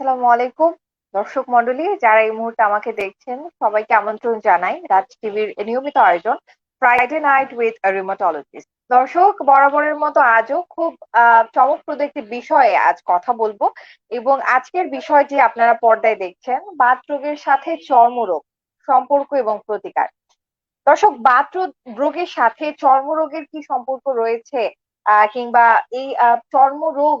আসসালামু আলাইকুম, দর্শক মন্ডলী যারা এই মুহূর্তে আমাকে দেখছেন, সবাইকে আমন্ত্রণ জানাই রাজ টিভির নিয়মিত আয়োজন ফ্রাইডে নাইট উইথ রিমোটোলজিস্ট দর্শক, বরাবরের মতো আজও খুব চমকপ্রদ একটি বিষয়ে আজ কথা বলব এবং আজকের বিষয়টি আপনারা পর্দায় দেখছেন, বাত রোগের সাথে চর্মরোগ, সম্পর্ক এবং প্রতিকার। দর্শক, বাত রোগের সাথে চর্মরোগের কি সম্পর্ক রয়েছে কিংবা এই চর্মরোগ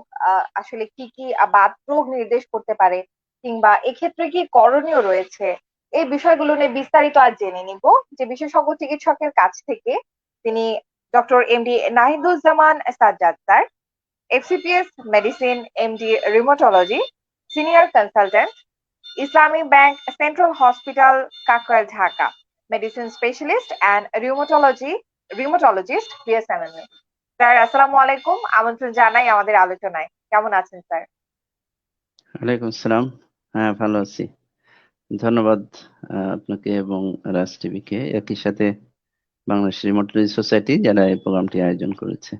আসলে কি কি বাত রোগ নির্দেশ করতে পারে, কিংবা এক্ষেত্রে কি করণীয় রয়েছে, এই বিষয়গুলো নিয়ে বিস্তারিত আজ জেনে নিব। যে বিশেষজ্ঞ চিকিৎসকের কাছ থেকে তিনি doctor MD Nahiduzzaman Sajjad sir, FCPS medicine MD rheumatology senior consultant, Islami bank central hospital Kakrail Dhaka, medicine specialist and rheumatology, rheumatologist, BSMMA. Sir আসসালামু আলাইকুম। আমন্ত্রণ জানাই আমাদের আলোচনায়। কেমন আছেন স্যার? ওয়ালাইকুম আসসালাম। হ্যাঁ ভালো আছি। ধন্যবাদ আপনাকে এবং রাজ টিভিকে। একই সাথে বাংলাদেশ রিমোটলজি সোসাইটি যারা এই প্রোগ্রামটি আয়োজন করেছে।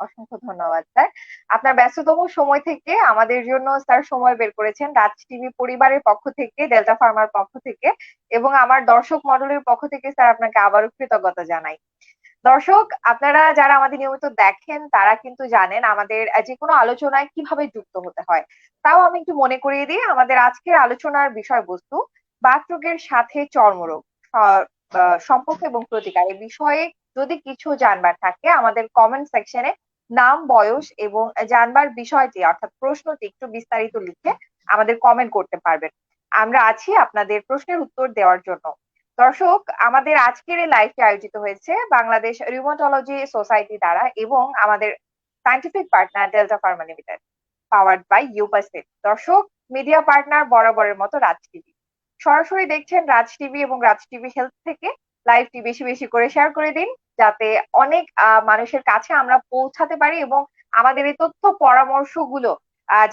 অসংখ্য ধন্যবাদ স্যার। আপনার ব্যস্ততম সময় থেকে আমাদের জন্য স্যার সময় বের করেছেন রাজ টিভি পরিবারের পক্ষ থেকে ডেল্টা ফার্মার পক্ষ থেকে এবং আমার দর্শক মডেলের পক্ষ থেকে স্যার আপনাকে আবারও কৃতজ্ঞতা জানাই। দর্শক, আপনারা যারা আমাদের নিয়মিত দেখেন, তারা কিন্তু জানেন আমাদের যে কোনো আলোচনায় কীভাবে যুক্ত হতে হয়। তাও আমি একটু মনে করিয়ে দিই, আমাদের আজকের আলোচনার বিষয়বস্তু, বাতরোগের সাথে চর্মরোগ সম্পর্ক এবং প্রতিকার এই বিষয়ে যদি কিছু জানবার থাকে, আমাদের কমেন্ট সেকশনে নাম, বয়স এবং জানবার বিষয়টি, অর্থাৎ প্রশ্নটি একটু বিস্তারিত লিখে আমাদের কমেন্ট করতে পারবেন। আমরা আছি আপনাদের প্রশ্নের উত্তর দেওয়ার জন্য। দর্শক, আমাদের আজকের এই লাইভটি আয়োজিত হয়েছে বাংলাদেশ রিউমাটোলজি সোসাইটি দ্বারা এবং আমাদের scientific partner Delta pharma limited powered by ইউপাসেট দর্শক মিডিয়া পার্টনার বরাবরের মতো রাজ টিভি। সরাসরি দেখছেন রাজ টিভি এবং রাজ টিভি হেলথ থেকে। লাইভটি বেশি বেশি করে শেয়ার করে দিন, যাতে অনেক মানুষের কাছে আমরা পৌঁছাতে পারি এবং আমাদের এই তথ্য পরামর্শগুলো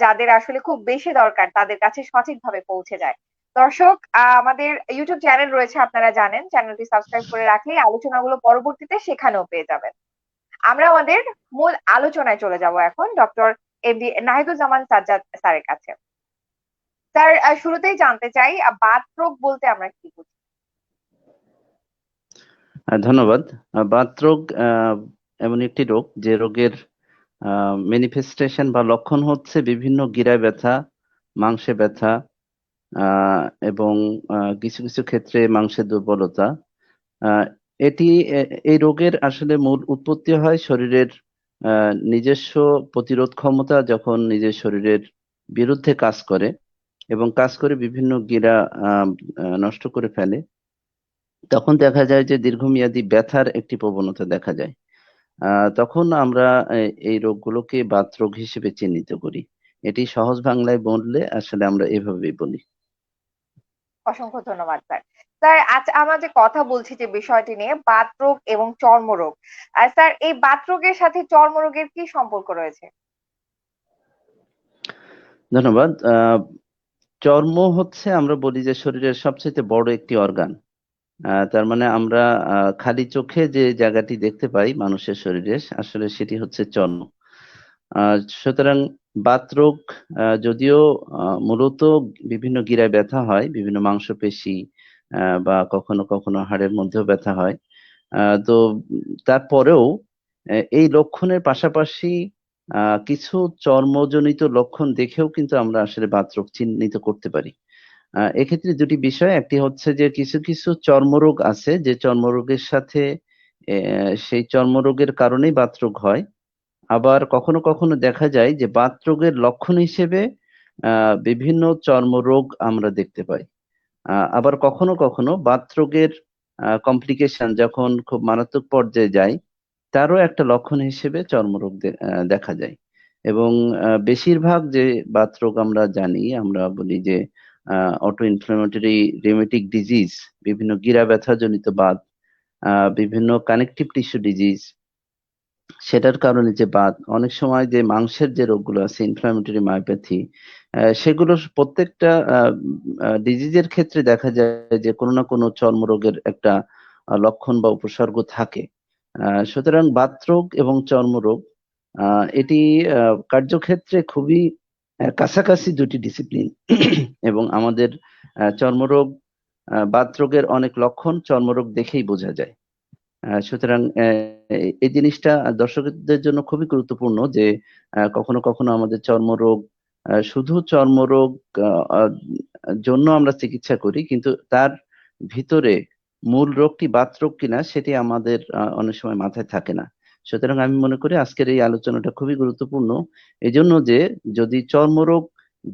যাদের আসলে খুব বেশি দরকার, তাদের কাছে সঠিকভাবে পৌঁছে যায়। দর্শক আমাদের ইউটিউব চ্যানেল রয়েছে আপনারা জানেন। চ্যানেলটি সাবস্ক্রাইব করে রাখলে আলোচনাগুলো পরবর্তীতে সেখানেও পেয়ে যাবেন। আমরা আমাদের মূল আলোচনায় চলে যাব এখন ডক্টর এমডি নাহিদুজ্জামান সাজ্জাদ স্যারের কাছে। স্যার শুরুতেই জানতে চাই আহ, বাত রোগ বলতে আমরা কি বুঝি? ধন্যবাদ। বাতরোগ এমন একটি রোগ যে রোগের ম্যানিফেস্টেশন বা লক্ষণ হচ্ছে বিভিন্ন গিরায় ব্যথা মাংসে ব্যথা এবং কিছু কিছু ক্ষেত্রে মাংসের দুর্বলতা। এটি এই রোগের আসলে মূল উৎপত্তি হয় শরীরের নিজস্ব প্রতিরোধ ক্ষমতা যখন নিজের শরীরের বিরুদ্ধে কাজ করে এবং কাজ করে বিভিন্ন গিরা নষ্ট করে ফেলে, তখন দেখা যায় যে দীর্ঘমেয়াদী ব্যথার একটি প্রবণতা দেখা যায়। তখন আমরা এই রোগগুলোকে বাতরোগ হিসেবে চিহ্নিত করি। এটি সহজ বাংলায় বললে আসলে আমরা এভাবেই বলি। অসংখ্য ধন্যবাদ, স্যার। স্যার আজ আমরা যে কথা বলছি যে বিষয়টি নিয়ে, বাতরোগ এবং চর্মরোগ স্যার, এই বাতরোগের সাথে চর্মরোগের কি সম্পর্ক রয়েছে? ধন্যবাদ। চর্ম হচ্ছে, আমরা বলি যে শরীরের সবচেয়ে বড় একটি অর্গান। তার মানে আমরা খালি চোখে যে জায়গাটি দেখতে পাই মানুষের শরীরে, আসলে সেটি হচ্ছে চর্ম। সুতরাং বাতরোগ যদিও মূলত বিভিন্ন গিরায় ব্যথা হয়, বিভিন্ন মাংসপেশি বা কখনো কখনো হাড়ের মধ্যেও ব্যথা হয়। তো তারপরেও এই লক্ষণের পাশাপাশি কিছু চর্মজনিত লক্ষণ দেখেও কিন্তু আমরা আসলে বাতরোগ চিহ্নিত করতে পারি। এক্ষেত্রে দুটি বিষয়, একটি হচ্ছে যে কিছু কিছু চর্মরোগ আছে, যে চর্মরোগের সাথে সেই চর্মরোগের কারণেই বাতরোগ হয়। আবার কখনো কখনো দেখা যায় যে বাতরোগের লক্ষণ হিসেবে বিভিন্ন চর্মরোগ আমরা দেখতে পাই। আবার কখনো কখনো বাতরোগের কমপ্লিকেশন যখন খুব মারাত্মক পর্যায়ে যায়, তারও একটা লক্ষণ হিসেবে চর্মরোগ দেখা যায়। এবং বেশিরভাগ যে বাতরোগ আমরা জানি, আমরা বলি যে অটো ইনফ্লামেটরি রিউমেটিক ডিজিজ বিভিন্ন গিরা ব্যথাজনিত বাত বিভিন্ন কানেকটিভ টিস্যু ডিজিজ সেটার কারণে যে বাত অনেক সময় যে মাংসের যে রোগগুলো আছে ইনফ্লামেটরি মায়োপ্যাথি সেগুলো প্রত্যেকটা ডিজিজের ক্ষেত্রে দেখা যায় যে কোনো না কোনো চর্মরোগের একটা লক্ষণ বা উপসর্গ থাকে। সুতরাং বাতরোগ এবং চর্মরোগ এটি কার্যক্ষেত্রে খুবই কাছাকাছি দুটি ডিসিপ্লিন এবং আমাদের চর্মরোগ বাতরোগের অনেক লক্ষণ চর্মরোগ দেখেই বোঝা যায়। সুতরাং এই জিনিসটা দর্শকদের জন্য খুবই গুরুত্বপূর্ণ যে কখনো কখনো আমাদের চর্মরোগ শুধু চর্মরোগ জন্য আমরা চিকিৎসা করি, কিন্তু তার ভিতরে মূল রোগটি বাতরোগ কিনা, সেটি আমাদের অনেক সময় মাথায় থাকে না। সুতরাং আমি মনে করি আজকের এই আলোচনাটা খুবই গুরুত্বপূর্ণ। এই জন্য যে, যদি চর্মরোগ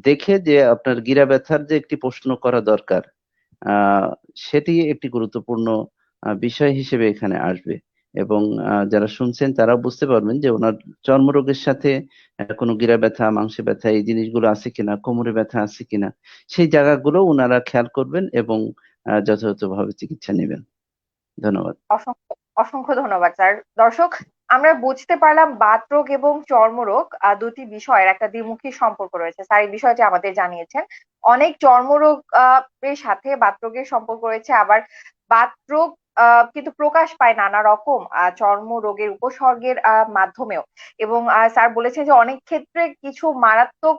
দেখে যে আপনার গিরা ব্যথার যে একটি প্রশ্ন করা দরকার সেটি একটি গুরুত্বপূর্ণ বিষয় হিসেবে এখানে আসবে। এবং যারা শুনছেন তারাও বুঝতে পারবেন যে ওনার চর্মরোগের সাথে কোনো গিরা ব্যথা মাংসে ব্যথা, এই জিনিসগুলো আছে কিনা, কোমরে ব্যথা আছে কিনা, সেই জায়গাগুলো ওনারা খেয়াল করবেন এবং যথাযথভাবে চিকিৎসা নেবেন। ধন্যবাদ। অসংখ্য ধন্যবাদ, স্যার। দর্শক, আমরা বুঝতে পারলাম বাতরোগ এবং চর্মরোগ দুটি বিষয়ের একটা দ্বিমুখী সম্পর্ক রয়েছে। স্যার, এই বিষয়টি আমাদের জানিয়েছেন। অনেক চর্মরোগ এর সাথে বাতরোগের সম্পর্ক রয়েছে, আবার বাতরোগ কিন্তু প্রকাশ পায় নানা রকম চর্ম রোগের উপসর্গের মাধ্যমেও। এবং স্যার বলেছে যে অনেক ক্ষেত্রে কিছু মারাত্মক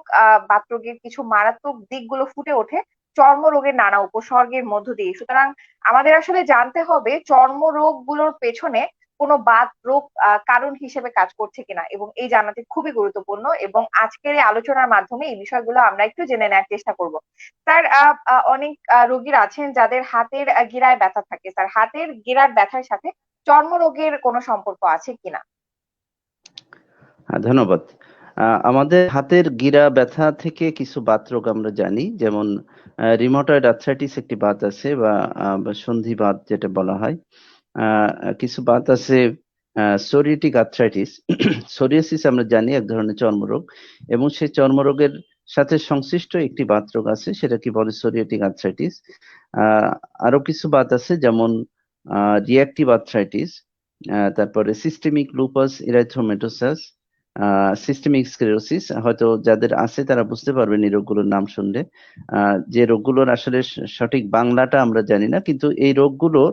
বাতরোগের কিছু মারাত্মক দিকগুলো ফুটে ওঠে চর্ম রোগের নানা উপসর্গের মধ্য দিয়ে। সুতরাং আমাদের আসলে জানতে হবে চর্মরোগগুলোর পেছনে কোনো বাত রোগ কারণ হিসেবে কাজ করছে কিনা এবং এই জানাতে খুবই গুরুত্বপূর্ণ এবং আজকের এই আলোচনার মাধ্যমে এই বিষয়গুলো আমরা একটু জেনে নেওয়ার চেষ্টা করব। স্যার অনেক রোগীর আছেন যাদের হাতের গিরায় ব্যথা থাকে। স্যার হাতের গিরার ব্যথার সাথে চর্মরোগের কোনো সম্পর্ক আছে কিনা? হ্যাঁ, ধন্যবাদ। আমাদের হাতের গিরা ব্যথা থেকে কিছু বাত রোগ আমরা জানি যেমন রিমোটয়েড আর্থ্রাইটিস একটি বাত আছে বা সন্ধি বাত যেটা বলা হয়। কিছু বাত আছে সোরিয়েটিক আর্থ্রাইটিস সোরিয়াসিস আমরা জানি এক ধরনের চর্মরোগ এবং সেই চর্মরোগের সাথে সংশ্লিষ্ট একটি বাত রোগ আছে, সেটা কি বলে সোরিয়েটিক আর্থ্রাইটিস আরও কিছু বাত আছে যেমন রিয়াক্টিভ আর্থ্রাইটিস তারপরে systemic lupus erythematosus systemic sclerosis হয়তো যাদের আছে তারা বুঝতে পারবেন এই রোগগুলোর নাম শুনলে। যে রোগগুলোর আসলে সঠিক বাংলাটা আমরা জানি না, কিন্তু এই রোগগুলোর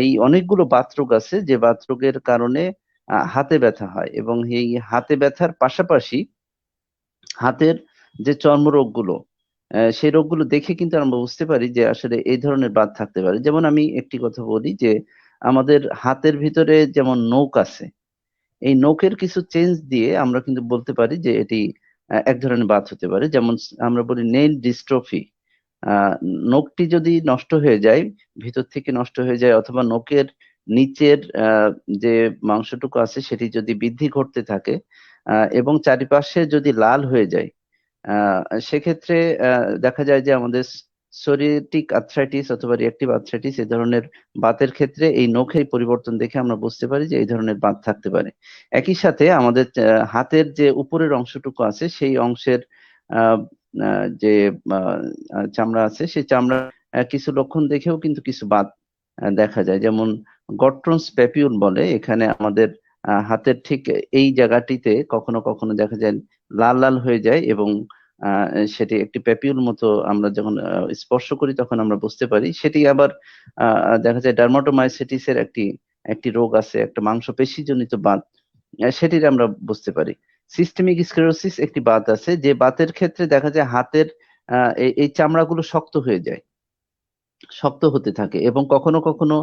এই অনেকগুলো বাতরোগ আছে, যে বাতরোগের কারণে হাতে ব্যথা হয় এবং এই হাতে ব্যথার পাশাপাশি হাতের যে চর্মরোগগুলো সেই রোগগুলো দেখে কিন্তু আমরা বুঝতে পারি যে আসলে এই ধরনের বাত থাকতে পারে। যেমন আমি একটি কথা বলি যে আমাদের হাতের ভিতরে যেমন নখ আছে, এই নখের কিছু চেঞ্জ দিয়ে আমরা কিন্তু বলতে পারি যে এটি এক ধরনের বাত হতে পারে। যেমন আমরা বলি নেইল ডিস্ট্রফি। নখটি যদি নষ্ট হয়ে যায়, ভিতর থেকে নষ্ট হয়ে যায় অথবা নখের নিচের যে মাংসটুকু আছে সেটি যদি বৃদ্ধি ঘটতে থাকে এবং চারিপাশে যদি লাল হয়ে যায় সেক্ষেত্রে দেখা যায় যে আমাদের সোরিয়েটিক আর্থ্রাইটিস অথবা রিঅ্যাক্টিভ আর্থ্রাইটিস এই ধরনের বাতের ক্ষেত্রে এই নখের পরিবর্তন দেখে আমরা বুঝতে পারি যে এই ধরনের বাত থাকতে পারে। একই সাথে আমাদের হাতের যে উপরের অংশটুকু আছে সেই অংশের যে চামড়া আছে সেই চামড়া কিছু লক্ষণ দেখেও কিন্তু কিছু আহ, দেখা যায়। যেমন গট্রন্স প্যাপিউল বলে এখানে আমাদের হাতের ঠিক এই জায়গাটিতে কখনো কখনো দেখা যায় লাল লাল হয়ে যায় এবং সেটি একটি প্যাপিউল মতো আমরা যখন স্পর্শ করি তখন আমরা বুঝতে পারি। সেটি আবার দেখা যায় ডার্মাটোমাইসিটিসের একটি একটি রোগ আছে একটা মাংসপেশিজনিত বাত আহ, সেটির আমরা বুঝতে পারি। সিস্টেমিক স্ক্লেরোসিস একটি বাত আছে, যে বাতের ক্ষেত্রে দেখা যায় হাতের এই চামড়াগুলো শক্ত হয়ে যায়, শক্ত হতে থাকে এবং কখনো কখনো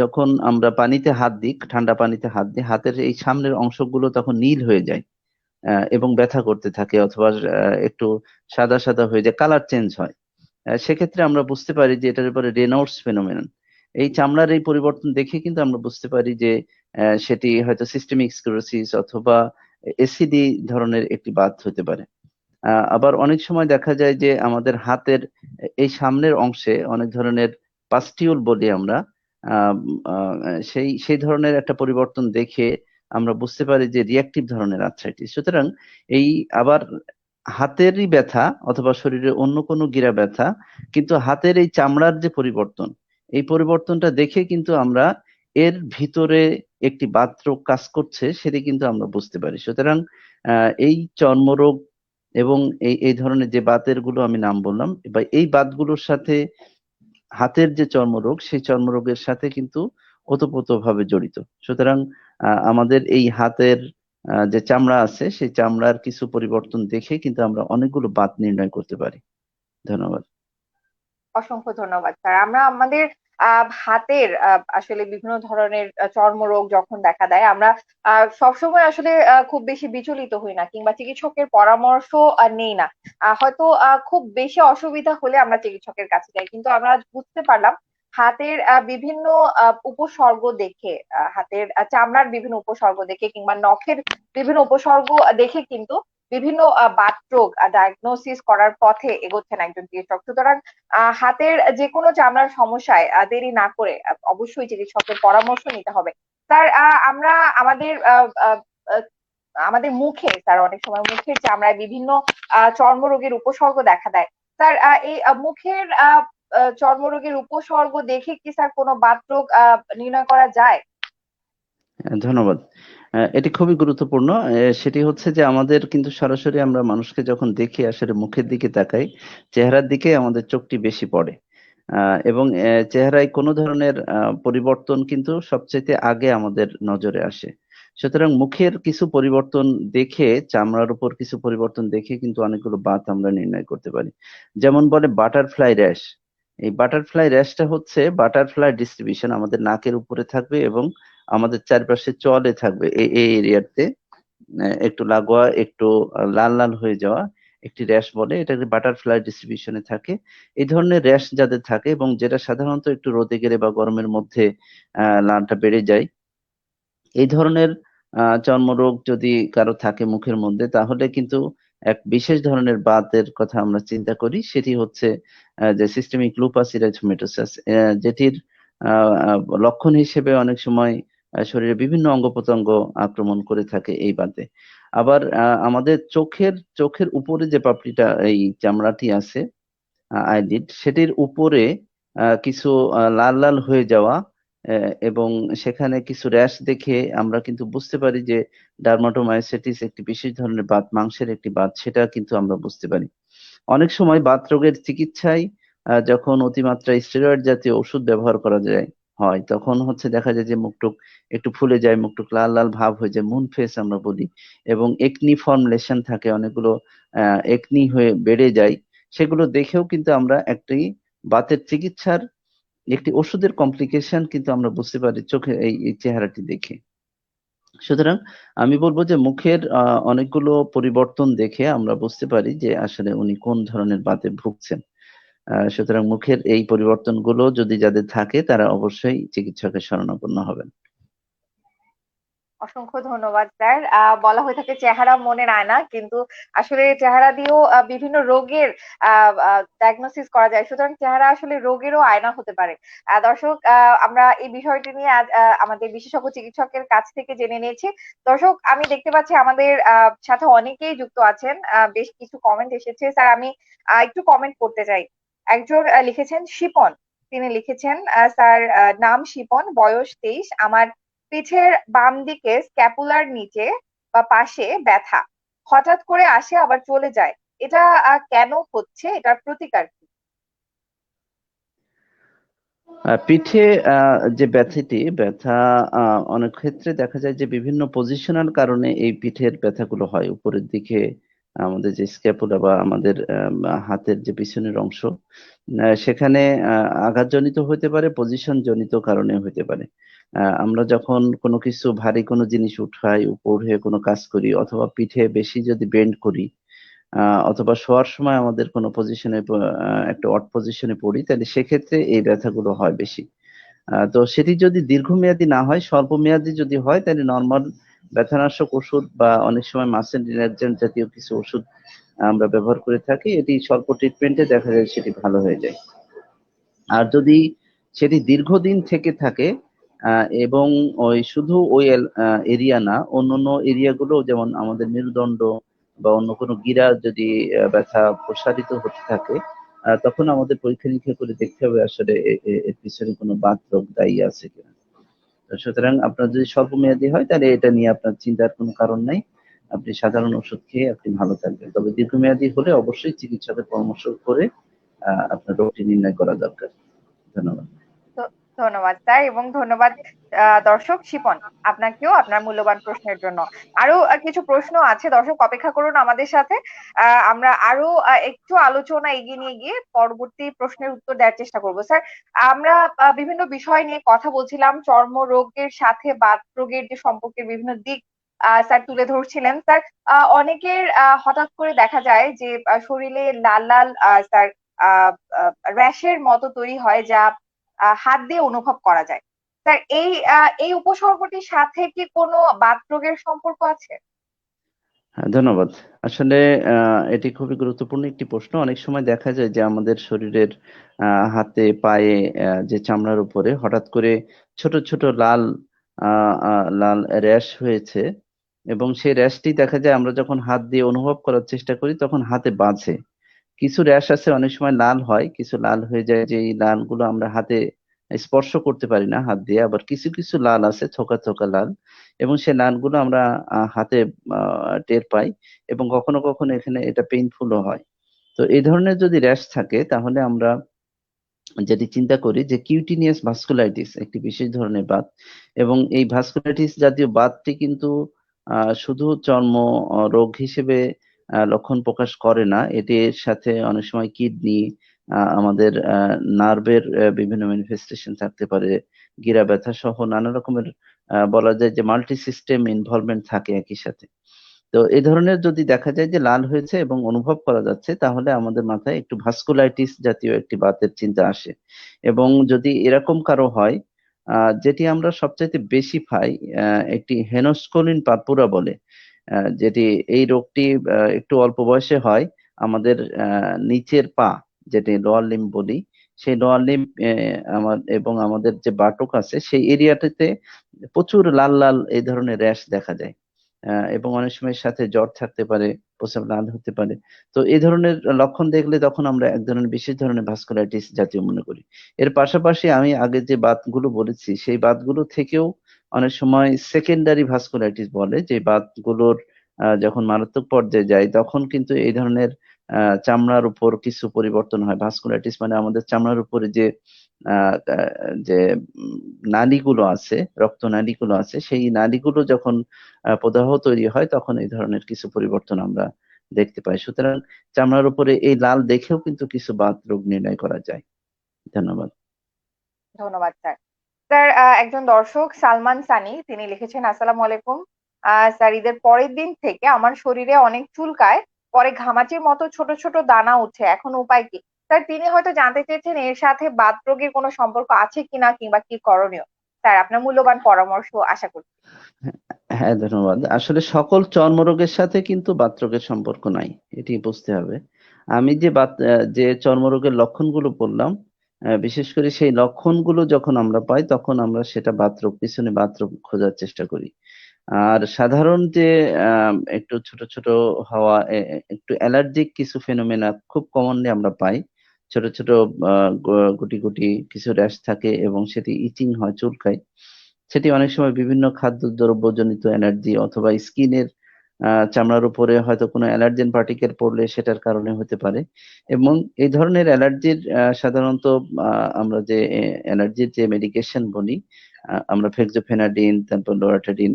যখন আমরা পানিতে হাত দিই, ঠান্ডা পানিতে হাত দিই, হাতের এই সামনের অংশগুলো তখন নীল হয়ে যায় এবং ব্যথা করতে থাকে অথবা একটু সাদা সাদা হয়ে যায় কালার চেঞ্জ হয়। সেক্ষেত্রে আমরা বুঝতে পারি যে এটার উপরে রেনল্ডস ফেনোমেনন এই চামড়ার এই পরিবর্তন দেখে কিন্তু আমরা বুঝতে পারি যে সেটি হয়তো সিস্টেমিক স্ক্লেরোসিস অথবা এসিডি ধরনের একটি বাত হতে পারে। আবার অনেক সময় দেখা যায় যে আমাদের হাতের এই সামনের অংশে অনেক ধরনের পাস্টিউল বলি আমরা সেই সেই ধরনের একটা পরিবর্তন দেখে আমরা বুঝতে পারি যে রিয়াক্টিভ ধরনের আর্থ্রাইটিস। সুতরাং এই আবার হাতেরই ব্যথা অথবা শরীরের অন্য কোনো গিরা ব্যথা, কিন্তু হাতের এই চামড়ার যে পরিবর্তন, এই পরিবর্তনটা দেখে কিন্তু আমরা এর ভিতরে একটি বাতরোগ কাজ করছে সেটি কিন্তু আমরা বুঝতে পারি। সুতরাং এই চর্মরোগ এবং এই এই ধরনের যে বাতেরগুলো আমি নাম বললাম, বা এই বাতগুলোর সাথে হাতের যে চর্মরোগ, সেই চর্মরোগের সাথে কিন্তু ওতপ্রোতভাবে জড়িত। সুতরাং আমাদের এই হাতের যে চামড়া আছে, সেই চামড়ার কিছু পরিবর্তন দেখে কিন্তু আমরা অনেকগুলো বাত নির্ণয় করতে পারি। ধন্যবাদ। অসংখ্য ধন্যবাদ, স্যার। আমরা আমাদের হাতের আসলে বিভিন্ন ধরনের চর্মরোগ যখন দেখা দেয়, আমরা সবসময় আসলে খুব বেশি বিচলিত হই না কিংবা চিকিৎসকের পরামর্শ নেই না। হয়তো খুব বেশি অসুবিধা হলে আমরা চিকিৎসকের কাছে যাই। কিন্তু আমরা বুঝতে পারলাম, হাতের বিভিন্ন উপসর্গ দেখে হাতের চামড়ার বিভিন্ন উপসর্গ দেখে কিংবা নখের বিভিন্ন উপসর্গ দেখে কিন্তু বিভিন্ন বাতরোগ ডায়াগনোসিস করার পথে এগোচ্ছেন একজন চিকিৎসক। সুতরাং হাতের যে কোনো চামড়ার সমস্যায় দেরি না করে অবশ্যই চিকিৎসকের পরামর্শ নিতে হবে। স্যার আমরা আমাদের আমাদের মুখে স্যার অনেক সময় মুখের চামড়ায় বিভিন্ন চর্মরোগের উপসর্গ দেখা দেয়। স্যার এই মুখের চর্মরোগের উপসর্গ দেখে কি স্যার কোনো বাতরোগ নির্ণয় করা যায়? হ্যাঁ, ধন্যবাদ। এটি খুবই গুরুত্বপূর্ণ। সেটি হচ্ছে যে আমাদের কিন্তু সরাসরি আমরা মানুষকে যখন দেখি, আসলে মুখের দিকে তাকাই, চেহারার দিকে আমাদের চোখটি বেশি পড়ে। এবং চেহারায় কোনো ধরনের পরিবর্তন কিন্তু সবচেয়ে আগে আমাদের নজরে আসে। সুতরাং মুখের কিছু পরিবর্তন দেখে, চামড়ার উপর কিছু পরিবর্তন দেখে কিন্তু অনেকগুলো বাত আমরা নির্ণয় করতে পারি। যেমন বলে বাটারফ্লাই র্যাশ। এই বাটারফ্লাই র্যাশটা হচ্ছে বাটারফ্লাই ডিস্ট্রিবিউশন আমাদের নাকের উপরে থাকবে এবং আমাদের চারপাশে চলে থাকবে এই এরিয়াতে একটু লাগোয়া, একটু লাল লাল হয়ে যাওয়া একটি র্যাশ বলে। এটাকে বাটারফ্লাই ডিস্ট্রিবিউশনে থাকে। এই ধরনের র্যাশ যাদের থাকে এবং যেটা সাধারণত একটু রোদে গেলে বা গরমের মধ্যে লালটা বেড়ে যায়, এই ধরনের চর্মরোগ যদি কারও থাকে মুখের মধ্যে, তাহলে কিন্তু এক বিশেষ ধরনের বাতের কথা আমরা চিন্তা করি, সেটি হচ্ছে যে সিস্টেমিক লুপাস ইরিথেমেটোসাস যেটির লক্ষণ হিসেবে অনেক সময় শরীরে বিভিন্ন অঙ্গ প্রত্যঙ্গ আক্রমণ করে থাকে এই বাতে আবার আমাদের চোখের চোখের উপরে যে পাপড়িটা, এই চামড়াটি আছে আইলিড সেটির উপরে কিছু লাল লাল হয়ে যাওয়া এবং সেখানে কিছু র্যাশ দেখে আমরা কিন্তু বুঝতে পারি যে ডার্মাটোমাইসিটিস একটি বিশেষ ধরনের বাত মাংসের একটি বাত সেটা কিন্তু আমরা বুঝতে পারি। অনেক সময় বাত রোগের চিকিৎসায় যখন অতিমাত্রা স্টেরয়েড জাতীয় ওষুধ ব্যবহার করা যায় হয়, তখন হচ্ছে দেখা যায় যে মুখটুক একটু ফুলে যায়, মুখটুক লাল লাল ভাব হয়ে যায় মুন ফেস আমরা বলি। এবং একনি ফর্মুলেশন থাকে, অনেকগুলো একনি হয়ে বেড়ে যায়। সেগুলো দেখেও কিন্তু আমরা একটি বাতের চিকিৎসার একটি ওষুধের কমপ্লিকেশন কিন্তু আমরা বুঝতে পারি চোখে এই চেহারাটি দেখে। সুতরাং আমি বলব যে মুখের অনেকগুলো পরিবর্তন দেখে আমরা বুঝতে পারি যে আসলে উনি কোন ধরনের বাতে ভুগছেন। সুতরাং মুখের এই পরিবর্তনগুলো যদি যাদের থাকে, তারা অবশ্যই চিকিৎসকের শরণাপন্ন হবেন। অসংখ্য ধন্যবাদ, স্যার। বলা হয়ে থাকে চেহারা মনের আয়না কিন্তু আসলে চেহারা দিয়েও বিভিন্ন রোগের ডায়াগনোসিস করা যায়। সুতরাং চেহারা আসলে রোগেরও আয়না হতে পারে। দর্শক আমরা এই বিষয়টি নিয়ে আজ আমাদের বিশেষজ্ঞ চিকিৎসকের কাছ থেকে জেনে নিয়েছি। দর্শক, আমি দেখতে পাচ্ছি আমাদের সাথে অনেকেই যুক্ত আছেন। বেশ কিছু কমেন্ট এসেছে। স্যার, আমি একটু কমেন্ট করতে চাই। একজন লিখেছেন শিপন। তিনি লিখেছেন স্যার নাম শিপন, বয়স তেইশ। আমার পিঠের বাম দিকে স্ক্যাপুলার নিচে বা পাশে ব্যথা। হঠাৎ করে আসে, আবার চলে যায়। এটা কেন হচ্ছে? এটার প্রতিকার কি? পিঠে যে ব্যথাটি, ব্যথা অনেক ক্ষেত্রে দেখা যায় যে বিভিন্ন পজিশনাল কারণে এই পিঠের ব্যথাগুলো হয়। উপরের দিকে আমাদের যে স্ক্যাপুলা বা আমাদের হাতের যে পিছনের অংশ সেখানে আঘাতজনিত হতে পারে পজিশন জনিত কারণে হতে পারে। আমরা যখন কোনো কিছু ভারী কোনো জিনিস উঠাই, উপর হয়ে কোনো কাজ করি, অথবা পিঠে বেশি যদি বেন্ড করি অথবা শোয়ার সময় আমাদের কোনো পজিশনে একটা অড পজিশনে পড়ি, তাহলে সেক্ষেত্রে এই ব্যথাগুলো হয় বেশি। তো সেটি যদি দীর্ঘমেয়াদী না হয় স্বল্প মেয়াদী যদি হয়, তাহলে নর্মাল ব্যথানাশক ওষুধ বা অনেক সময় মাসেল জাতীয় কিছু ওষুধ আমরা ব্যবহার করে থাকি, এটি স্বল্প ট্রিটমেন্টে দেখা যায় সেটি ভালো হয়ে যায়। আর যদি সেটি দীর্ঘদিন থেকে থাকে এবং ওই শুধু ওই এরিয়া না অন্য অন্যান্য এরিয়াগুলো যেমন আমাদের মেরুদণ্ড বা অন্য কোনো গিরা যদি ব্যথা প্রসারিত হতে থাকে তখন আমাদের পরীক্ষা নিরীক্ষা করে দেখতে হবে আসলে এর পিছনে কোনো বাত রোগ দায়ী আছে কিনা। সুতরাং আপনার যদি স্বল্প মেয়াদী হয়, তাহলে এটা নিয়ে আপনার চিন্তার কোনো কারণ নাই। আপনি সাধারণ ওষুধ খেয়ে আপনি ভালো থাকবেন। তবে দীর্ঘমেয়াদী হলে অবশ্যই চিকিৎসকের পরামর্শ করে আপনার রোগটি নির্ণয় করা দরকার। ধন্যবাদ। ধন্যবাদ স্যার এবং ধন্যবাদ দর্শক শিপন, আপনাকেও আপনার মূল্যবান প্রশ্নের জন্য। আরও কিছু প্রশ্ন আছে, দর্শক অপেক্ষা করুন আমাদের সাথে। আমরা আরও একটু আলোচনা এগিয়ে নিয়ে গিয়ে পরবর্তী প্রশ্নের উত্তর দেওয়ার চেষ্টা করব। স্যার, আমরা বিভিন্ন বিষয় নিয়ে কথা বলছিলাম, চর্ম রোগের সাথে বাত রোগের যে সম্পর্কের বিভিন্ন দিক স্যার তুলে ধরছিলেন। স্যার অনেকের হঠাৎ করে দেখা যায় যে শরীরে লাল লাল স্যার র্যাশের মতো তৈরি হয় যা হাত দিয়ে অনুভব করা যায়। স্যার এই এই উপসর্গটির সাথে কি কোনো বাতরোগের সম্পর্ক আছে? হ্যাঁ, ধন্যবাদ। আসলে এটি খুবই গুরুত্বপূর্ণ একটি প্রশ্ন। অনেক সময় দেখা যায় যে আমাদের শরীরের হাতে পায়ে যে চামড়ার উপরে হঠাৎ করে ছোট ছোট লাল লাল র্যাশ হয়েছে এবং সেই র্যাশটি দেখা যায় আমরা যখন হাত দিয়ে অনুভব করার চেষ্টা করি তখন হাতে বাজে কিছু র্যাশ আছে অনেক সময় লাল হয় কিছু লাল হয়ে যায় যে এই লালগুলো আমরা হাতে স্পর্শ করতে পারি না হাত দিয়ে, আবার কিছু কিছু লাল আছে, থোকা থোকা লাল, এবং সেই লালগুলো আমরা হাতে টের পাই এবং কখনো কখনো এখানে এটা পেইনফুলও হয়। তো এই ধরনের যদি র্যাশ থাকে, তাহলে আমরা যেটি চিন্তা করি যে কিউটিনিয়াস ভাস্কুলাইটিস একটি বিশেষ ধরনের বাত, এবং এই ভাস্কুলাইটিস জাতীয় বাতটি কিন্তু শুধু চর্ম রোগ হিসেবে লক্ষণ প্রকাশ করে না, এটির সাথে অনেক সময় কিডনি আমাদের নার্ভের বিভিন্ন ম্যানিফেস্টেশন থাকতে পারে, গিরা ব্যথা সহ নানা রকমের বলা যায় যে মাল্টি সিস্টেম ইনভলভমেন্ট থাকে একই সাথে। তো এই ধরনের যদি দেখা যায় যে লাল হয়েছে এবং অনুভব করা যাচ্ছে, তাহলে আমাদের মাথায় একটু ভাস্কুলাইটিস জাতীয় একটি বাতের চিন্তা আসে। এবং যদি এরকম কারও হয় যেটি আমরা সবচাইতে বেশি পাই একটি হেনোস্কোলিন পারপুরা বলে যেটি এই রোগটি একটু অল্প বয়সে হয়, আমাদের নিচের পা যেটি লোয়ার লিম্ব বলি, সেই লোয়ার লিম্ব আমার এবং আমাদের যে বাটক আছে, সেই এরিয়াটাতে প্রচুর লাল লাল এই ধরনের র্যাশ দেখা যায়। এবং অনেক সময় সাথে জ্বর থাকতে পারে, প্রস্রাব লাল হতে পারে। তো এই ধরনের লক্ষণ দেখলে তখন আমরা এক ধরনের বিশেষ ধরনের ভাস্কুলাইটিস জাতীয় মনে করি। এর পাশাপাশি আমি আগে যে বাতগুলো বলেছি, সেই বাতগুলো থেকেও অনেক সময় সেকেন্ডারি ভাস্কুলাইটিস বলে, যে বাতগুলোর যখন মারাত্মক পর্যায়ে যায়, তখন কিন্তু এই ধরনের চামড়ার উপর কিছু পরিবর্তন হয়। ভাস্কুলাইটিস মানে আমাদের চামড়ার উপরে যে যে নালীগুলো আছে, রক্ত নালীগুলো আছে, সেই নালীগুলো যখন প্রদাহ তৈরি হয়, তখন এই ধরনের কিছু পরিবর্তন আমরা দেখতে পাই। সুতরাং চামড়ার উপরে এই লাল দেখেও কিন্তু কিছু বাত রোগ নির্ণয় করা যায়। ধন্যবাদ। ধন্যবাদ, স্যার। স্যার একজন দর্শক, সালমান সানি, তিনি লিখেছেন, আসসালামু আলাইকুম। স্যার, ঈদের পরের দিন থেকে আমার শরীরে অনেক চুলকায়। পরে ঘামাচির মতো ছোট ছোট দানা উঠে এখন উপায় কি? তাই তিনি হয়তো জানতে চেয়েছেন এর সাথে বাতরোগের কোনো সম্পর্ক আছে কিনা কিংবা কি করণীয়। স্যার, আপনার মূল্যবান পরামর্শ আশা করছি হ্যাঁ ধন্যবাদ। আসলে সকল চর্মরোগের সাথে কিন্তু বাতরোগের সম্পর্ক নাই, এটি বুঝতে হবে। আমি যে বাত যে চর্মরোগের লক্ষণগুলো বললাম বিশেষ করে সেই লক্ষণগুলো যখন আমরা পাই, তখন আমরা সেটা বাতরোগ পিছনে বাতরোগ খোঁজার চেষ্টা করি। আর সাধারণ যে একটু ছোট ছোট হওয়া একটু অ্যালার্জিক কিছু ফেনোমেনা খুব কমনলি আমরা পাই। ছোট ছোট গুটি গুটি কিছু র্যাশ থাকে এবং সেটি ইচিং হয়, চুলকায়। সেটি অনেক সময় বিভিন্ন খাদ্যদ্রব্যজনিত অ্যালার্জি অথবা স্কিনের চামড়ার উপরে হয়তো কোনো অ্যালার্জেন পার্টিকেল পড়লে সেটার কারণে হতে পারে। এবং এই ধরনের অ্যালার্জির সাধারণত আমরা যে অ্যালার্জির যে মেডিকেশন বলি আমরা ফেক্সোফেনাডিন, তারপর লোরাটাডিন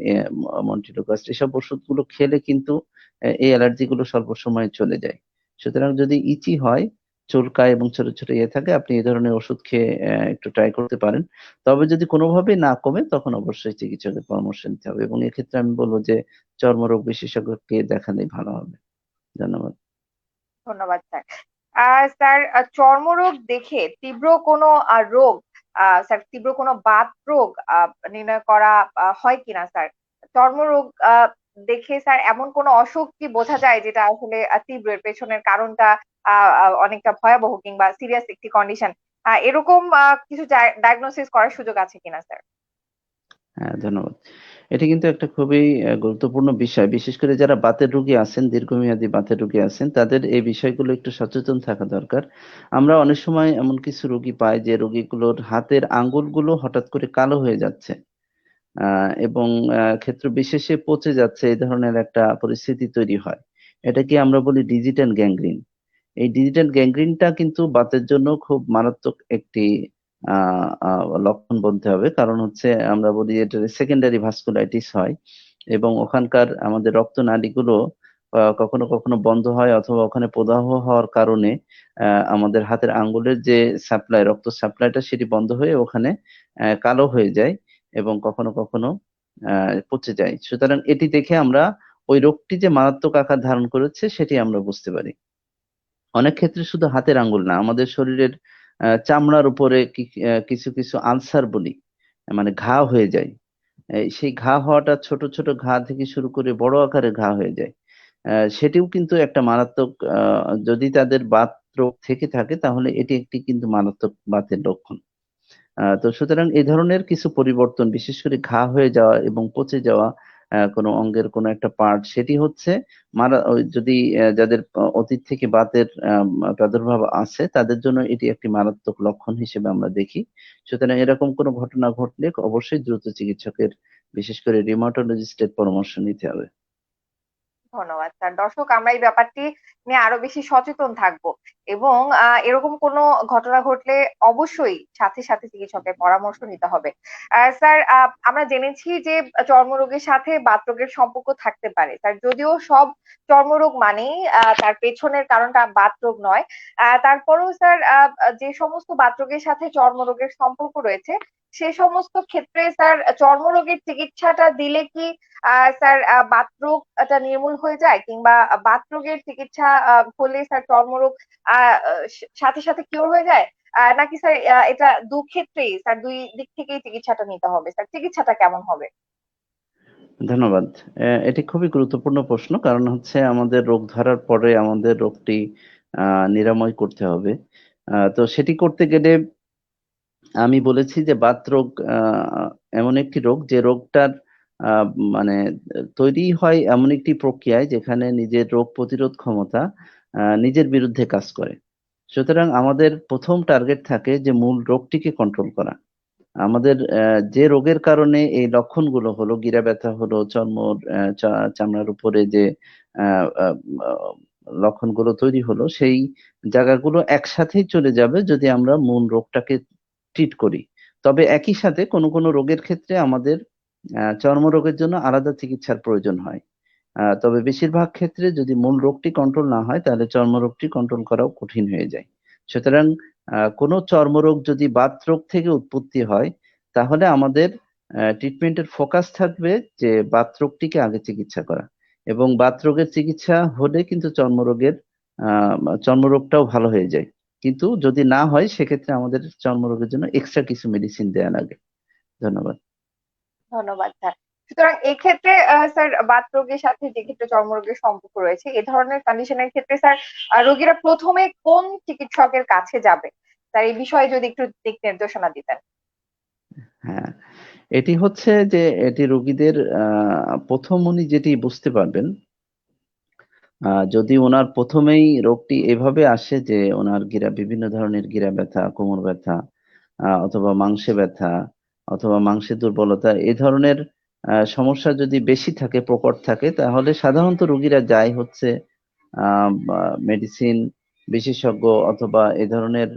মন্টিলোকাস্ট এসব ওষুধগুলো খেলে কিন্তু এই অ্যালার্জি গুলো স্বল্প সময়ে চলে যায়। সুতরাং যদি ইচি হয় চুলকায় এবং ছোট ছোট ইয়ে থাকে, আপনি এই ধরনের ওষুধ খেয়ে একটু ট্রাই করতে পারেন। তবে যদি কোনোভাবে না কমে, তখন অবশ্যই চিকিৎসকের পরামর্শ নিতে হবে এবং এক্ষেত্রে আমি বলব যে, চর্মরোগ বিশেষজ্ঞকে দেখালেই ভালো হবে। ধন্যবাদ। ধন্যবাদ, স্যার। স্যার চর্মরোগ দেখে তীব্র কোনো রোগ স্যার, তীব্র কোনো বাত রোগ নির্ণয় করা হয় কিনা, স্যার? চর্মরোগ দেখে, স্যার, এমন কোনো অসুখ কি বোঝা যায় যেটা আসলে তীব্র পেছনের কারণটা অনেকটা ভয়াবহ কিংবা সিরিয়াস একটি কন্ডিশন এরকম কিছু ডায়াগনোসিস করার সুযোগ আছে কিনা, স্যার? হ্যাঁ ধন্যবাদ। এটি কিন্তু একটা খুবই গুরুত্বপূর্ণ বিষয়। বিশেষ করে যারা বাতের রোগী আছেন, দীর্ঘমেয়াদী বাতের রোগী আছেন, তাদের এই বিষয়গুলো একটু সচেতন থাকা দরকার। আমরা অনেক সময় এমন কিছু রোগী পাই যে রোগীগুলোর হাতের আঙ্গুলগুলো হঠাৎ করে কালো হয়ে যাচ্ছে এবং ক্ষেত্র বিশেষে পচে যাচ্ছে, এই ধরনের একটা পরিস্থিতি তৈরি হয়। এটাকে আমরা বলি ডিজিটাল গ্যাংগ্রিন। এই ডিজিটাল গ্যাংগ্রিনটা কিন্তু বাতের জন্য খুব মারাত্মক একটি লক্ষণ বলতে হবে। কারণ হচ্ছে আমরা বলি এটা সেকেন্ডারি ভাস্কুলাইটিস হয় এবং ওখানকার আমাদের রক্তনালীগুলো কখনো কখনো বন্ধ হয় অথবা ওখানে প্রদাহ হওয়ার কারণে আমাদের হাতের আঙ্গুলের যে সাপ্লাই রক্ত সাপ্লাইটা সেটি বন্ধ হয়ে ওখানে কালো হয়ে যায় এবং কখনো কখনো পচে যায়। সুতরাং এটি দেখে আমরা ওই রোগটি যে মারাত্মক আকার ধারণ করেছে সেটি আমরা বুঝতে পারি। অনেক ক্ষেত্রে শুধু হাতের আঙ্গুল না, আমাদের শরীরের চামড়ার উপরে কিছু কিছু আলসার বলি মানে ঘা হয়ে যায়। সেই ঘা হওয়াটা ছোট ছোট ঘা থেকে শুরু করে বড় আকারে ঘা হয়ে যায়। সেটিও কিন্তু একটা মারাত্মক যদি তাদের বাত রোগ থেকে থাকে, তাহলে এটি একটি কিন্তু মারাত্মক বাতের লক্ষণ। তো সুতরাং এ ধরনের কিছু পরিবর্তন, বিশেষ করে ঘা হয়ে যাওয়া এবং পচে যাওয়া কোনো অঙ্গের কোনো একটা পার্ট সেটি হচ্ছে মারা যদি যাদের অতীত থেকে বাতের প্রাদুর্ভাব আছে, তাদের জন্য এটি একটি মারাত্মক লক্ষণ হিসেবে আমরা দেখি। সুতরাং এরকম কোনো ঘটনা ঘটলে অবশ্যই দ্রুত চিকিৎসকের, বিশেষ করে রিমাটোলজিস্টের পরামর্শ নিতে হবে। ধন্যবাদ। স্যার দর্শক, আমরা এই ব্যাপারটি নিয়ে আরও বেশি সচেতন থাকব এবং এরকম কোনো ঘটনা ঘটলে অবশ্যই সাথে সাথে চিকিৎসকের পরামর্শ নিতে হবে। স্যার আমরা জেনেছি যে চর্মরোগের সাথে বাতরোগের সম্পর্ক থাকতে পারে। স্যার, যদিও সব চর্মরোগ মানেই তার পেছনের কারণটা বাতরোগ নয়। তারপরেও স্যার যে সমস্ত বাতরোগের সাথে চর্মরোগের সম্পর্ক রয়েছে সে সমস্ত ক্ষেত্রে স্যার চর্মরোগের চিকিৎসাটা দিলে কি স্যার বাতরোগটা নির্মূল হয়ে যায়? কিংবা বাতরোগের চিকিৎসা হলে স্যার চর্মরোগ সাথে সাথে কিওর হয়ে যায়? নাকি স্যার এটা দু ক্ষেত্রেই স্যার দুই দিক থেকেই চিকিৎসাটা নিতে হবে? স্যার, চিকিৎসাটা কেমন হবে? ধন্যবাদ। এটি খুবই গুরুত্বপূর্ণ প্রশ্ন, কারণ হচ্ছে আমাদের রোগ ধরার পরে আমাদের রোগটি নিরাময় করতে হবে। তো সেটি করতে গেলে আমি বলেছি যে বাতরোগ আহ, এমন একটি রোগ যে রোগটার মানে তৈরি হয় এমন একটি প্রক্রিয়ায় যেখানে নিজের রোগ প্রতিরোধ ক্ষমতা নিজের বিরুদ্ধে কাজ করে। সুতরাং আমাদের প্রথম টার্গেট থাকে যে মূল রোগটিকে কন্ট্রোল করা। আমাদের যে রোগের কারণে এই লক্ষণগুলো হলো গিরা ব্যথা হলো চর্ম চামড়ার উপরে যে লক্ষণগুলো তৈরি হলো সেই জায়গাগুলো একসাথেই চলে যাবে যদি আমরা মূল রোগটাকে ট্রিট করি। তবে একই সাথে কোনো কোনো রোগের ক্ষেত্রে আমাদের চর্মরোগের জন্য আলাদা চিকিৎসার প্রয়োজন হয়। তবে বেশিরভাগ ক্ষেত্রে যদি মূল রোগটি কন্ট্রোল না হয়, তাহলে চর্মরোগটি কন্ট্রোল করাও কঠিন হয়ে যায়। সুতরাং কোনো চর্মরোগ যদি বাতরোগ থেকে উৎপত্তি হয়, তাহলে আমাদের ট্রিটমেন্টের ফোকাস থাকবে যে বাতরোগটিকে আগে চিকিৎসা করা। এবং বাতরোগের চিকিৎসা হলে কিন্তু চর্মরোগের চর্মরোগটাও ভালো হয়ে যায়। কিন্তু যদি না হয় সেক্ষেত্রে আমাদের চর্মরোগের জন্য এক্সট্রা কিছু মেডিসিন দেওয়া লাগে। ধন্যবাদ। ধন্যবাদ স্যার সুতরাং এক্ষেত্রে স্যার বাতরোগের সাথে যে ক্ষেত্রে চর্মরোগের সম্পর্ক রয়েছে এ ধরনের কন্ডিশনের ক্ষেত্রে স্যার রোগীরা প্রথমে কোন চিকিৎসকের কাছে যাবে? স্যার এই বিষয়ে যদি একটু দিক নির্দেশনা দিতেন। হ্যাঁ এটি হচ্ছে যে এটি রোগীদের প্রথম উনি যেটি বুঝতে পারবেন যদি ওনার প্রথমেই রোগটি এভাবে আসে যে ওনার গিরা, বিভিন্ন ধরনের গিরা ব্যথা, কোমর ব্যথা অথবা মাংসে ব্যথা, অথবা মাংসের দুর্বলতা এই ধরনের সমস্যা যদি বেশি থাকে, প্রকট থাকে, তাহলে সাধারণত রোগীরা যায় হচ্ছে মেডিসিন বিশেষজ্ঞ অথবা এ ধরনের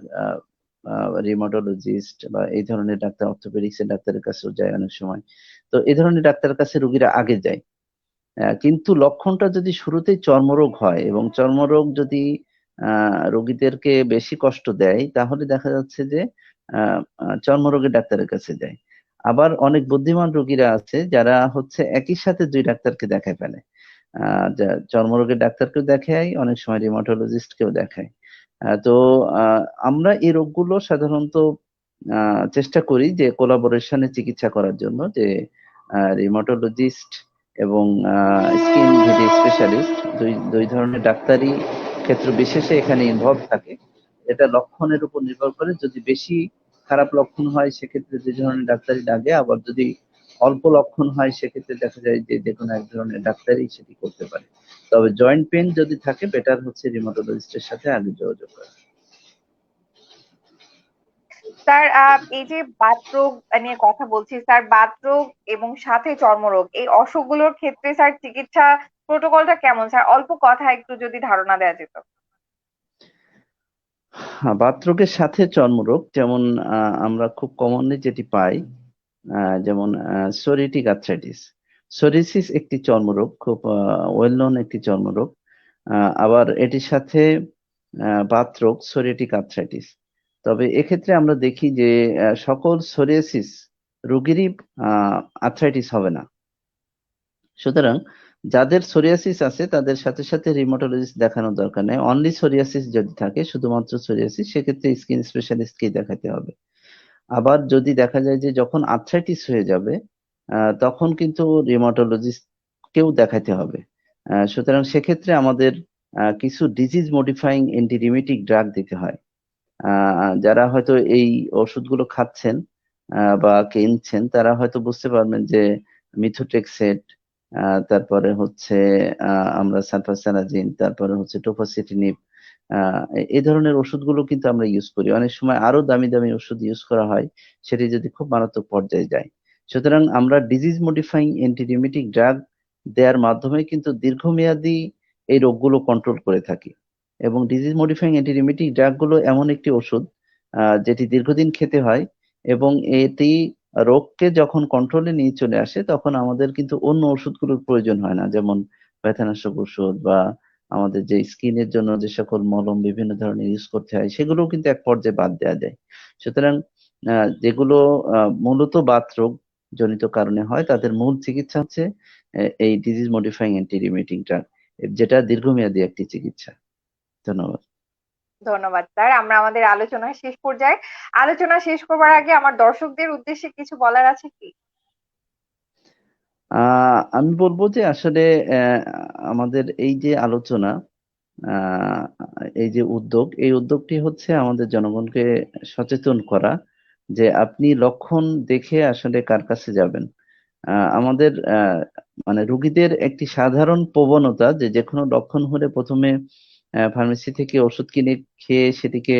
রিমাটোলজিস্ট বা এই ধরনের ডাক্তার অর্থোপেডিক্স এর ডাক্তারের কাছেও যায় অনেক সময়। তো এই ধরনের ডাক্তারের কাছে রোগীরা আগে যায়। কিন্তু লক্ষণটা যদি শুরুতেই চর্মরোগ হয় এবং চর্মরোগ যদি রোগীদেরকে বেশি কষ্ট দেয়, তাহলে দেখা যাচ্ছে যে চর্মরোগের ডাক্তারের কাছে যায়। আবার অনেক বুদ্ধিমান রোগীরা আছে যারা হচ্ছে একই সাথে দুই ডাক্তারকে দেখায় ফেলে। চর্মরোগের ডাক্তারকেও দেখায়, অনেক সময় রিমাটোলজিস্টকেও দেখায়। তো আমরা এই রোগগুলো সাধারণত চেষ্টা করি যে কোলাবোরেশনে চিকিৎসা করার জন্য যে রিমাটোলজিস্ট এবং স্কিন ভিডি স্পেশালিস্ট দুই দুই ধরনের ডাক্তারি ক্ষেত্র বিশেষে এখানে ইনভলভ থাকে, এটা লক্ষণের উপর নির্ভর করে। যদি বেশি খারাপ লক্ষণ হয়, সেক্ষেত্রে যে ধরনের ডাক্তারি লাগে আবার যদি অল্প লক্ষণ হয়, সেক্ষেত্রে দেখা যায় যে যে কোনো এক ধরনের ডাক্তারই সেটি করতে পারে। তবে জয়েন্ট পেন যদি থাকে বেটার হচ্ছে রিমোটোলজিস্টের সাথে আগে যোগাযোগ করা। স্যার এই যে বাতরোগ নিয়ে কথা বলছি স্যার বাতরোগ এবং সাথে চর্মরোগ এই অসুখগুলোর ক্ষেত্রে স্যার চিকিৎসা প্রোটোকলটা কেমন? স্যার অল্প কথা একটু যদি ধারণা দেওয়া যেত। হ্যাঁ, বাতরোগের সাথে চর্মরোগ যেমন আমরা খুব কমনলি যেটি পাই যেমন সোরিয়াটিক আর্থ্রাইটিস সোরিয়াসিস একটি চর্মরোগ খুব ওয়েল নোন একটি চর্মরোগ। আবার এটির সাথে বাতরোগ সোরিয়াটিক আর্থ্রাইটিস তবে এক্ষেত্রে আমরা দেখি যে সকল সোরিয়াসিস রোগীরই আর্থ্রাইটিস হবে না। সুতরাং যাদের সোরিয়াসিস আছে, তাদের সাথে সাথে রিউমাটোলজিস্ট দেখানোর দরকার নেই। অনলি সোরিয়াসিস যদি থাকে, শুধুমাত্র সোরিয়াসিস সেক্ষেত্রে স্কিন স্পেশালিস্টকেই দেখাতে হবে। আবার যদি দেখা যায় যে, যখন আর্থ্রাইটিস হয়ে যাবে তখন কিন্তু রিউমাটোলজিস্টকেও দেখাতে হবে। সুতরাং সেক্ষেত্রে আমাদের কিছু ডিজিজ মডিফাইং অ্যান্টিরিউমেটিক ড্রাগ দিতে হয়। যারা হয়তো এই ওষুধগুলো খাচ্ছেন বা কিনছেন তারা হয়তো বুঝতে পারবেন যে মিথোট্রেক্সেট আহ, তারপরে হচ্ছে আমরা সালফাসালাজিন তারপরে হচ্ছে টোফাসিটিনিব আহ, এই ধরনের ওষুধগুলো কিন্তু আমরা ইউজ করি। অনেক সময় আরও দামি দামি ওষুধ ইউজ করা হয় সেটি যদি খুব মারাত্মক পর্যায়ে যায়। সুতরাং আমরা ডিজিজ মডিফাইং অ্যান্টিরিউমেটিক ড্রাগ দেওয়ার মাধ্যমে কিন্তু দীর্ঘমেয়াদী এই রোগগুলো কন্ট্রোল করে থাকি। এবং ডিজিজ মডিফাইং অ্যান্টিরিউমেটিক ড্রাগগুলো এমন একটি ওষুধ যেটি দীর্ঘদিন খেতে হয় এবং এটি রোগকে যখন কন্ট্রোলে নিয়ে চলে আসে, তখন আমাদের কিন্তু অন্য ওষুধগুলোর প্রয়োজন হয় না। যেমন ব্যথানাশক ওষুধ বা আমাদের যে স্কিনের জন্য যে সকল মলম বিভিন্ন ধরনের ইউজ করতে হয়, সেগুলোও কিন্তু এক পর্যায়ে বাদ দেওয়া যায়। সুতরাং যেগুলো মূলত বাতরোগ জনিত কারণে হয়, তাদের মূল চিকিৎসা হচ্ছে এই disease modifying anti remitting drug যেটা দীর্ঘমেয়াদী একটি চিকিৎসা। ধন্যবাদ। ধন্যবাদ স্যার। আমরা আমাদের আলোচনা শেষ পর্যায়ে আলোচনা শেষ করবার আগে আমার দর্শকদের উদ্দেশ্যে কিছু বলার আছে কি? আমি বলব যে আসলে আমাদের এই যে আলোচনা এই যে উদ্যোগ এই উদ্যোগটি হচ্ছে আমাদের জনগণকে সচেতন করা যে আপনি লক্ষণ দেখে আসলে কার কাছে যাবেন। আহ, আমাদের আহ, মানে রুগীদের একটি সাধারণ প্রবণতা যে যে কোনো লক্ষণ হলে প্রথমে ফার্মেসি থেকে ওষুধ কিনে খেয়ে সেটিকে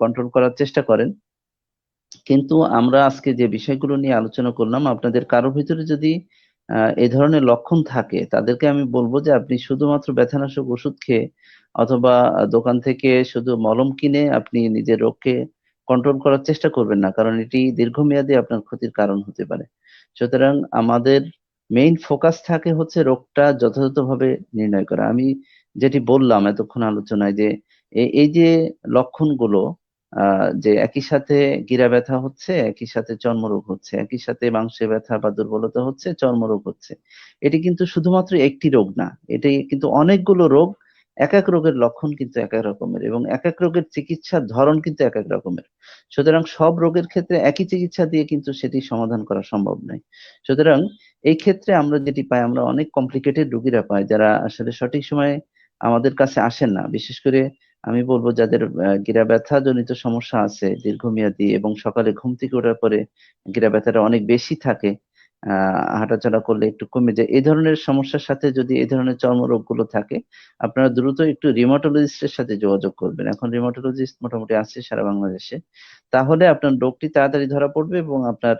কন্ট্রোল করার চেষ্টা করেন। কিন্তু আমরা আজকে যে বিষয়গুলো নিয়ে আলোচনা করলাম, আপনাদের কারও ভিতরে যদি এ ধরনের লক্ষণ থাকে, তাদেরকে আমি বলব যে আপনি শুধুমাত্র ব্যথানাশক ওষুধ খেয়ে, অথবা দোকান থেকে শুধু মলম কিনে আপনি নিজের রোগকে কন্ট্রোল করার চেষ্টা করবেন না, কারণ এটি দীর্ঘমেয়াদী আপনার ক্ষতির কারণ হতে পারে। সুতরাং আমাদের মেইন ফোকাস থাকে হচ্ছে রোগটা যথাযথভাবে নির্ণয় করা। আমি যেটি বললাম এতক্ষণ আলোচনায় যে এই যে লক্ষণগুলো যে একই সাথে গিরা ব্যথা হচ্ছে, একই সাথে চর্মরোগ হচ্ছে, একই সাথে মাংসে ব্যথা বা দুর্বলতা হচ্ছে, চর্মরোগ হচ্ছে, এটি কিন্তু শুধুমাত্র একটি রোগ না, এটি কিন্তু অনেকগুলো রোগ, এক এক রোগের লক্ষণ কিন্তু এক এক রকমের এবং এক এক রোগের চিকিৎসার ধরন কিন্তু এক এক রকমের। সুতরাং সব রোগের ক্ষেত্রে একই চিকিৎসা দিয়ে কিন্তু সেটি সমাধান করা সম্ভব নয়। সুতরাং এই ক্ষেত্রে আমরা যেটি পাই, আমরা অনেক কমপ্লিকেটেড রোগীরা পাই, যারা আসলে সঠিক সময়ে আমাদের কাছে আসেন না। বিশেষ করে আমি বলব যাদের গিরা ব্যথা জনিত সমস্যা আছে দীর্ঘমেয়াদী এবং সকালে ঘুম থেকে ওঠার পরে গিরা ব্যথাটা অনেক বেশি থাকে হাঁটাচলা করলে একটু কমে যায়। এই ধরনের সমস্যার সাথে যদি এই ধরনের চর্মরোগগুলো থাকে, আপনারা দ্রুত একটু রিমাটোলজিস্টের সাথে যোগাযোগ করবেন। এখন রিমাটোলজিস্ট মোটামুটি আছে সারা বাংলাদেশে। তাহলে আপনার রোগটি তাড়াতাড়ি ধরা পড়বে এবং আপনার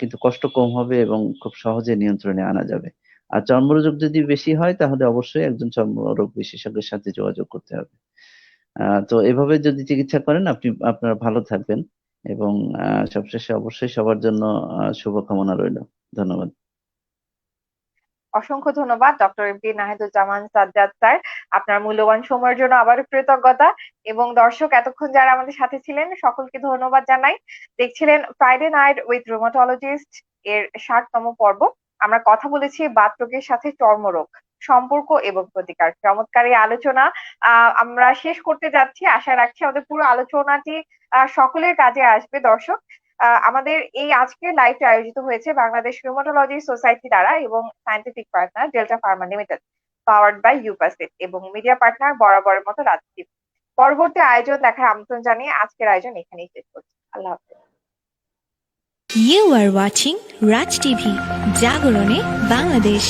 কিন্তু কষ্ট কম হবে এবং খুব সহজে নিয়ন্ত্রণে আনা যাবে। আর চর্মরোগ যদি বেশি হয়, তাহলে অবশ্যই একজন চর্মরোগ বিশেষজ্ঞের সাথে যোগাযোগ করতে হবে। তো এভাবে যদি চিকিৎসা করেন, আপনি, আপনারা ভালো থাকবেন এবং সবশেষে অবশ্যই সবার জন্য শুভকামনা রইল। ধন্যবাদ। অসংখ্য ধন্যবাদ, doctor M MD Nahiduzzaman Sajjad sir. আপনার মূল্যবান সময়ের জন্য আবারও কৃতজ্ঞতা এবং দর্শক এতক্ষণ যারা আমাদের সাথে ছিলেন, সকলকে ধন্যবাদ জানাই। দেখছিলেন ফ্রাইডে নাইট উইথ রুমাটোলজিস্ট এর ষাটতম পর্ব। আমরা কথা বলেছি বাত রোগের সাথে চর্মরোগ, সম্পর্ক এবং প্রতিকার। চমৎকার এই আলোচনা। আমরা শেষ করতে যাচ্ছি। আশা রাখছি আমাদের পুরো আলোচনাটি সকলের কাজে আসবে। দর্শক আমাদের এই আজকের লাইভটি আয়োজিত হয়েছে বাংলাদেশ রিউমাটোলজি সোসাইটি দ্বারা এবং scientific partner Delta pharma limited powered by ইউপাসিট এবং মিডিয়া পার্টনার বরাবরের মতো রাজদীপ। পরবর্তী আয়োজন দেখার আমন্ত্রণ জানিয়ে আজকের আয়োজন এখানেই শেষ করছি। আল্লাহ হাফেজ। You are watching Raj TV, জাগরণে বাংলাদেশ